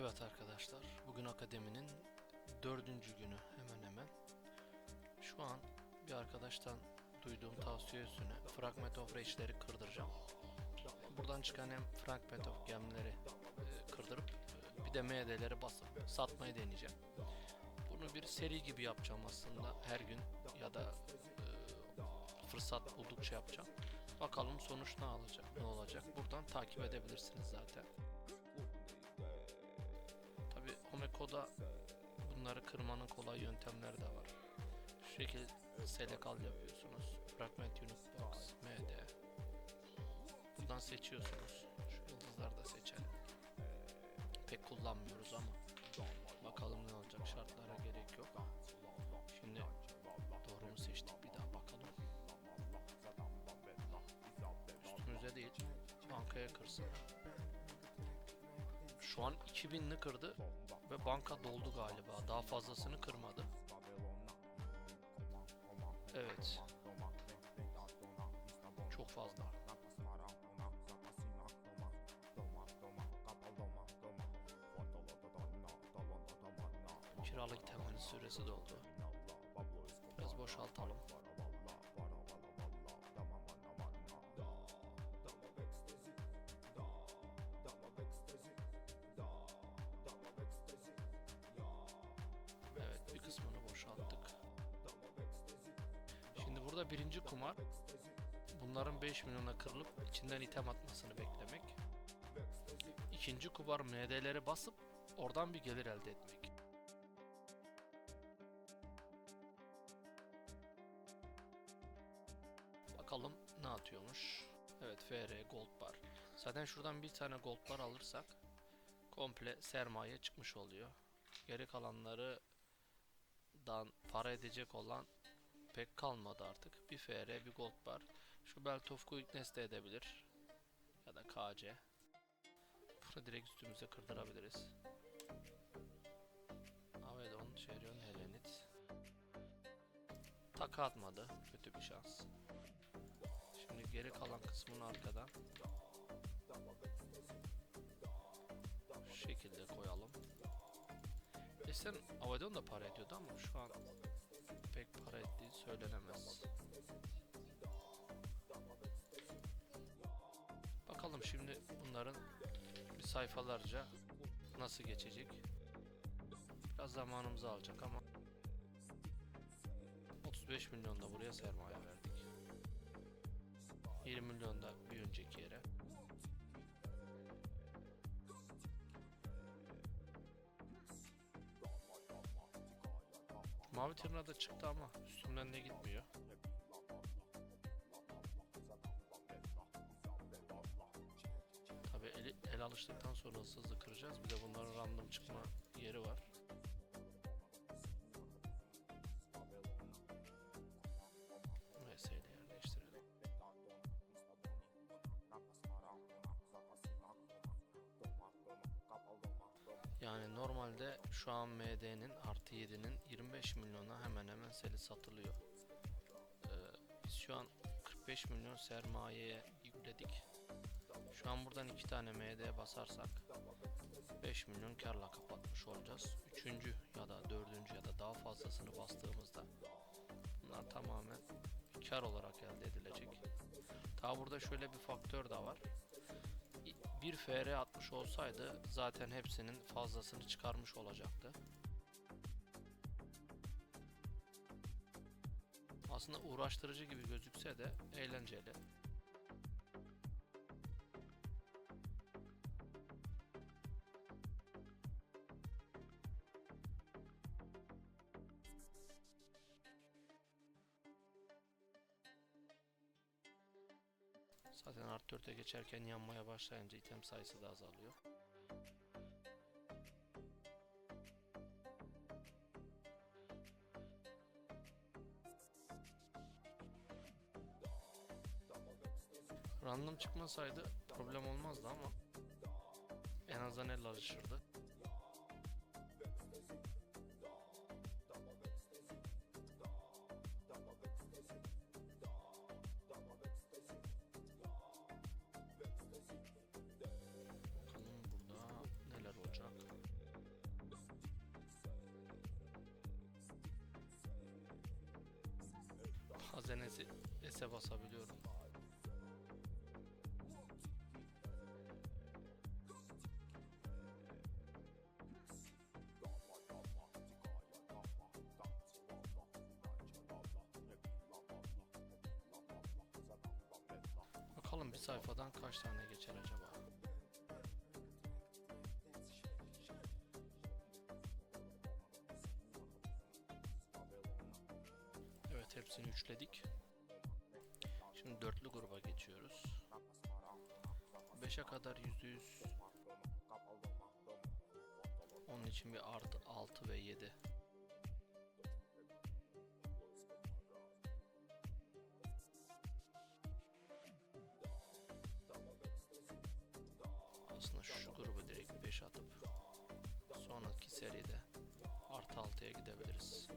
Evet arkadaşlar, bugün akademinin dördüncü günü hemen hemen. Şu an bir arkadaştan duyduğum tavsiye üstüne Fragment of Rage'leri kırdıracağım. Buradan çıkan hem Fragment of Gem'leri e, kırdırıp e, bir de MD'leri basıp satmayı deneyeceğim. Bunu bir seri gibi yapacağım aslında her gün ya da e, fırsat buldukça yapacağım. Bakalım sonuç ne alacak, ne olacak. Buradan takip edebilirsiniz zaten. Omeko'da bunları kırmanın kolay yöntemleri de var. Şu şekil selekal yapıyorsunuz. Fragment Unit Box, MD. Buradan seçiyorsunuz. Şu yıldızları da seçelim. Pek kullanmıyoruz ama. Bakalım ne olacak. Şartlara gerek yok. Şimdi doğru mu seçtik bir daha bakalım. Üstümüze değil. Bankaya kırsın. Şu an 2000'li kırdı ve banka doldu galiba. Daha fazlasını kırmadı. Evet. Çok fazla. Kiralık temenin süresi doldu. Biraz boşaltalım. Burada birinci kumar bunların 5 milyona kırılıp içinden item atmasını beklemek. İkinci kumar MD'leri basıp oradan bir gelir elde etmek. Bakalım ne atıyormuş. Evet FR Gold Bar. Zaten şuradan bir tane Gold Bar alırsak komple sermaye çıkmış oluyor. Geri kalanları dan para edecek olan pek kalmadı artık. Bir FR, bir Gold Bar. Şu Belt of Quickness de edebilir. Ya da KC. Bunu direkt üstümüze kırdırabiliriz. Avedon, Şerion, Helenit. Taka atmadı. Kötü bir şans. Şimdi geri kalan kısmını arkadan şu şekilde koyalım. Eskiden Avedon da para ediyordu ama şu an pek para ettiği söylenemez. Bakalım şimdi bunların bir sayfalarca nasıl geçecek. Biraz zamanımızı alacak ama 35 milyon da buraya sermaye verdik. 20 milyon da bir önceki yere. Mavi tırnağı da çıktı ama üstümden de gitmiyor. Tabi el, el alıştıktan sonra hızlı hızlı kıracağız. Bir de bunların random çıkma yeri var. VS ile yer değiştirelim. Yani normalde şu an MD'nin artı 7'nin 25 milyona hemen hemen seli satılıyor. Ee, biz şu an 45 milyon sermayeye yükledik. Şu an buradan iki tane MD basarsak 5 milyon karla kapatmış olacağız. Üçüncü ya da dördüncü ya da daha fazlasını bastığımızda bunlar tamamen kar olarak elde edilecek. Ta burada şöyle bir faktör de var. Bir FR atmış olsaydı zaten hepsinin fazlasını çıkarmış olacaktı. Aslında uğraştırıcı gibi gözükse de eğlenceli. Zaten art 4'e geçerken yanmaya başlayınca item sayısı da azalıyor. Random çıkmasaydı problem olmazdı ama en azından el alışırdı. S, S'e basabiliyorum. Bakalım bir sayfadan kaç tane geçer acaba? Hepsini üçledik. Şimdi dörtlü gruba geçiyoruz. 5'e kadar %100 Onun için bir artı 6 ve 7 Aslında şu grubu direkt 5 atıp sonraki seride artı 6'ya gidebiliriz.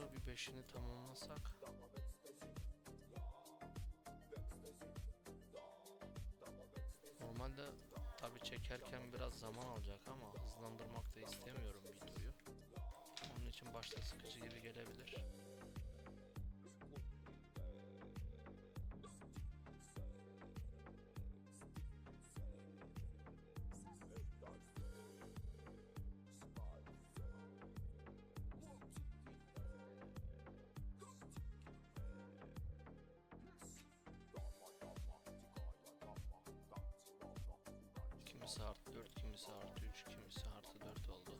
Bunları bir beşini tamamlasak. Normalde tabi çekerken biraz zaman alacak ama hızlandırmak da istemiyorum videoyu. Onun için başta sıkıcı gibi gelebilir. Kimisi artı 4, kimisi artı 3, kimisi artı 4 oldu.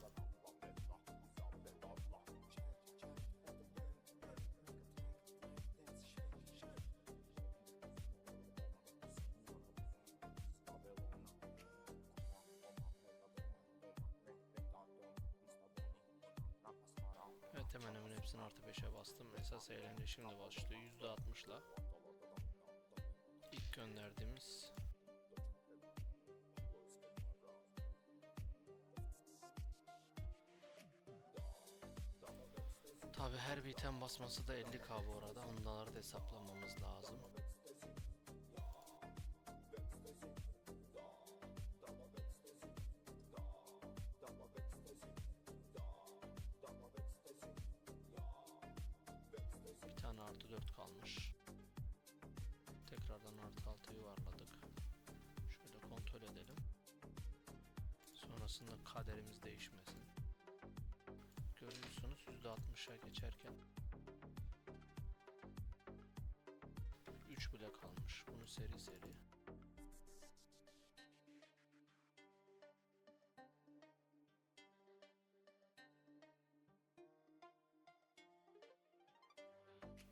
Evet hemen hemen hepsini artı 5'e bastım. Esas eğlence şimdi başlıyor. %60'la. İlk gönderdiğimiz Tabi her bir item basması da 50k bu arada. Onları da hesaplamamız lazım. Bir tane artı 4 kalmış. Tekrardan artı 6 yuvarladık. Şöyle kontrol edelim. Sonrasında kaderimiz değişmesin %60'a geçerken 3 bile kalmış. Bunu seri seri.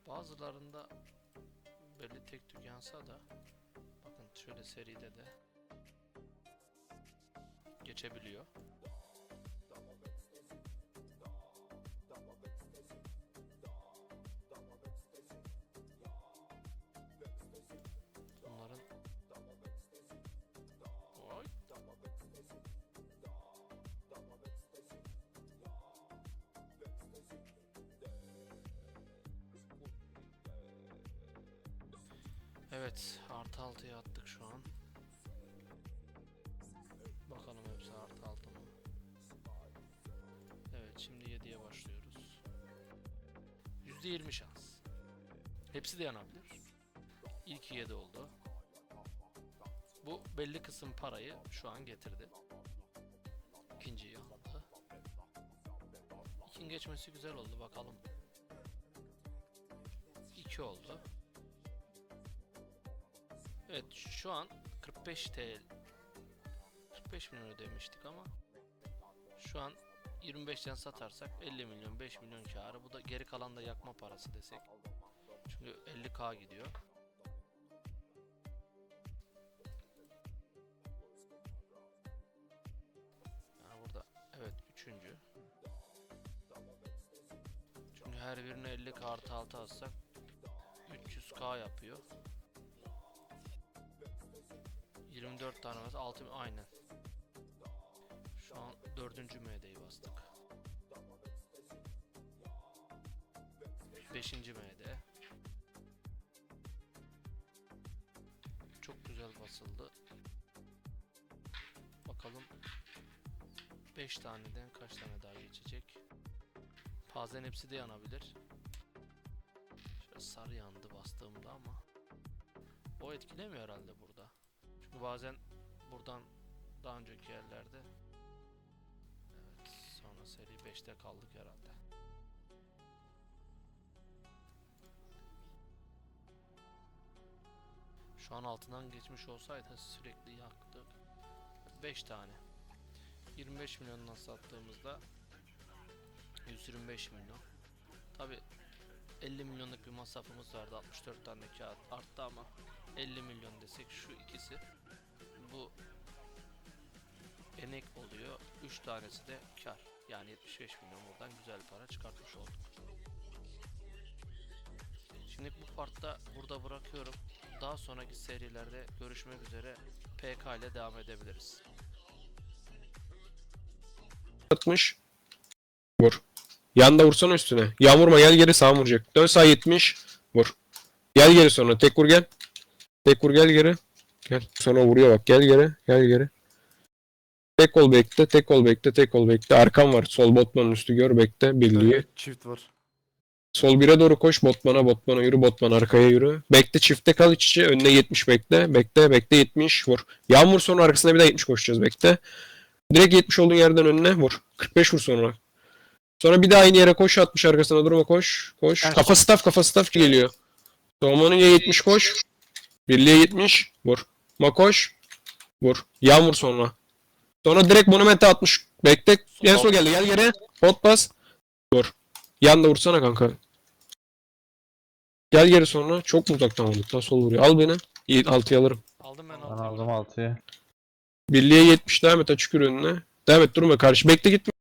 Bazılarında belli tek tük yansa da bakın şöyle seride de geçebiliyor. Evet, artı 6'ya attık şu an. Bakalım hepsi artı 6 mı? Evet, şimdi 7'ye başlıyoruz. %20 şans. Hepsi de yanabilir. İlk 7 oldu. Bu belli kısım parayı şu an getirdi. İkinci yandı. İkin geçmesi güzel oldu bakalım. 2 oldu. Evet şu an 45 TL 45 milyon ödemiştik ama Şu an 25'ten satarsak 50 milyon 5 milyon karı. Bu da geri kalan da yakma parası desek. Çünkü 50k gidiyor. Yani burada evet üçüncü. Çünkü her birine 50 k artı 6 atsak 300k yapıyor. 24 tane mesela 6 aynen. Şu an dördüncü MD'yi bastık. Beşinci MD. Çok güzel basıldı. Bakalım 5 taneden kaç tane daha geçecek. Bazen hepsi de yanabilir. Şöyle sarı yandı bastığımda ama o etkilemiyor herhalde burada. Çünkü bazen buradan daha önceki yerlerde Evet sonra seri 5'te kaldık herhalde. Şu an altından geçmiş olsaydı sürekli yaktı. 5 tane. 25 milyondan sattığımızda 125 milyon. Tabi 50 milyonluk bir masrafımız vardı. 64 tane kağıt arttı ama 50 milyon desek şu ikisi bu enek oluyor. 3 tanesi de kar. Yani 75 milyon buradan güzel para çıkartmış olduk. Şimdi bu partta burada bırakıyorum. Daha sonraki serilerde görüşmek üzere PK ile devam edebiliriz. 60. Vur. Yanda vursana üstüne. Yan vurma gel geri sağ vuracak. Dön sağ 70. Vur. Gel geri sonra. Tek vur gel. Tek vur gel geri. Gel. Sonra vuruyor bak. Gel geri. Gel geri. Tek kol bekle. Tek kol bekle. Tek kol bekle. Arkam var. Sol botmanın üstü gör bekle. Birliği. Evet, çift var. Sol 1'e doğru koş. Botmana botmana yürü. Botman arkaya yürü. Bekle çifte kal iç içe. Önüne 70 bekle. Bekle bekle 70 vur. Yan vur sonra arkasına bir daha 70 koşacağız bekle. Direkt 70 olduğun yerden önüne vur. 45 vur sonra. Sonra bir daha aynı yere koş 60 arkasına durma koş. Koş. Evet. Kafa staff kafa staff geliyor. Doğmanın ya 70 koş. Birliğe 70 vur. Ma koş. Vur. Yan vur sonra. Sonra direkt monumente 60. Bekle. En son geldi. Gel geri. Pot bas. Vur. Yan da vursana kanka. Gel geri sonra. Çok mu uzaktan vurduk lan sol vuruyor. Al beni. İyi 6'yı alırım. Aldım ben Ben altıyı. aldım 6'yı. Birliğe 70 devam et açık önüne. Devam et durma karşı. Bekle gitme.